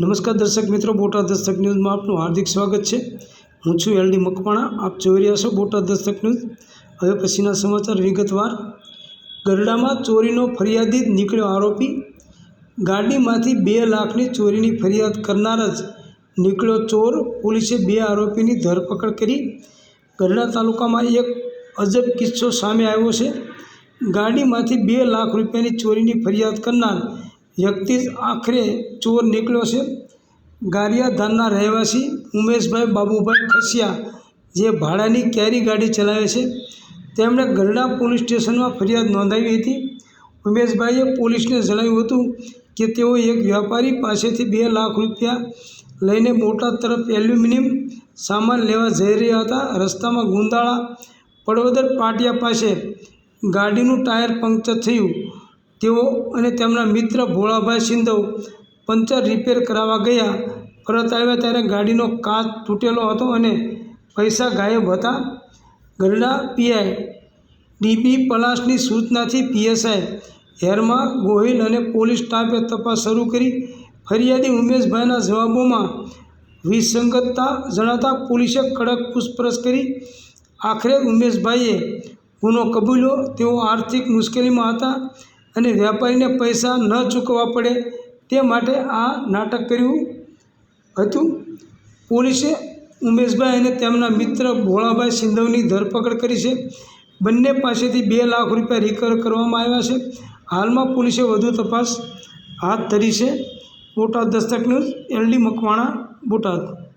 નમસ્કાર દર્શક મિત્રો, બોટાદ દસ્તક ન્યૂઝમાં આપનું હાર્દિક સ્વાગત છે. હું છું એલડી મકવાણા, આપ જોઈ રહ્યા છો બોટાદ દસ્તક ન્યૂઝ. હવે પછીના સમાચાર વિગતવાર. ગરડામાં ચોરીનો ફરિયાદી નીકળ્યો આરોપી. ગાડીમાંથી બે લાખની ચોરીની ફરિયાદ કરનાર જ નીકળ્યો ચોર. પોલીસે બે આરોપીની ધરપકડ કરી. ગરડા તાલુકામાં એક અજબ કિસ્સો સામે આવ્યો છે. ગાડીમાંથી બે લાખ રૂપિયાની ચોરીની ફરિયાદ કરનાર વ્યક્તિ જ આખરે ચોર નીકળ્યો છે. ગારિયાધારના રહેવાસી ઉમેશભાઈ બાબુભાઈ ખસિયા, જે ભાડાની કેરી ગાડી ચલાવે છે, તેમણે ગરડા પોલીસ સ્ટેશનમાં ફરિયાદ નોંધાવી હતી. ઉમેશભાઈએ પોલીસને જણાવ્યું હતું કે તેઓ એક વ્યાપારી પાસેથી બે લાખ રૂપિયા લઈને બોટાદ તરફ એલ્યુમિનિયમ સામાન લેવા જઈ રહ્યા હતા. રસ્તામાં ગુંદાળા પડવદર પાટિયા પાસે ગાડીનું ટાયર પંક્ચર થયું. તેઓ અને તેમના મિત્ર ભોળાભાઈ સિંધવ પંચર રિપેર કરાવવા ગયા. પરત આવ્યા ત્યારે ગાડીનો કાચ તૂટેલો હતો અને પૈસા ગાયબ હતા. ગરડા પીઆઈ, ડીબી પલાસની સૂચનાથી પીએસઆઈ, હેરમા ગોહિલ અને પોલીસ સ્ટાફે તપાસ શરૂ કરી. ફરિયાદી ઉમેશભાઈના જવાબોમાં વિસંગતતા જણાતા પોલીસે કડક પૂછપરછ કરી. આખરે ઉમેશભાઈએ ગુનો કબૂલ્યો. તેઓ આર્થિક મુશ્કેલીમાં હતા. અને વેપારીને પૈસા ન ચૂકવવા પડે તે માટે આ નાટક કર્યું હતું. પોલીસે ઉમેશભાઈ અને તેમના મિત્ર ભોળાભાઈ સિંધવની ધરપકડ કરી છે. બંને પાસેથી બે લાખ રૂપિયા રિકવર કરવામાં આવ્યા છે. હાલમાં પોલીસે વધુ તપાસ હાથ ધરી છે. Botad Dastak news, LD Makwana, Botad.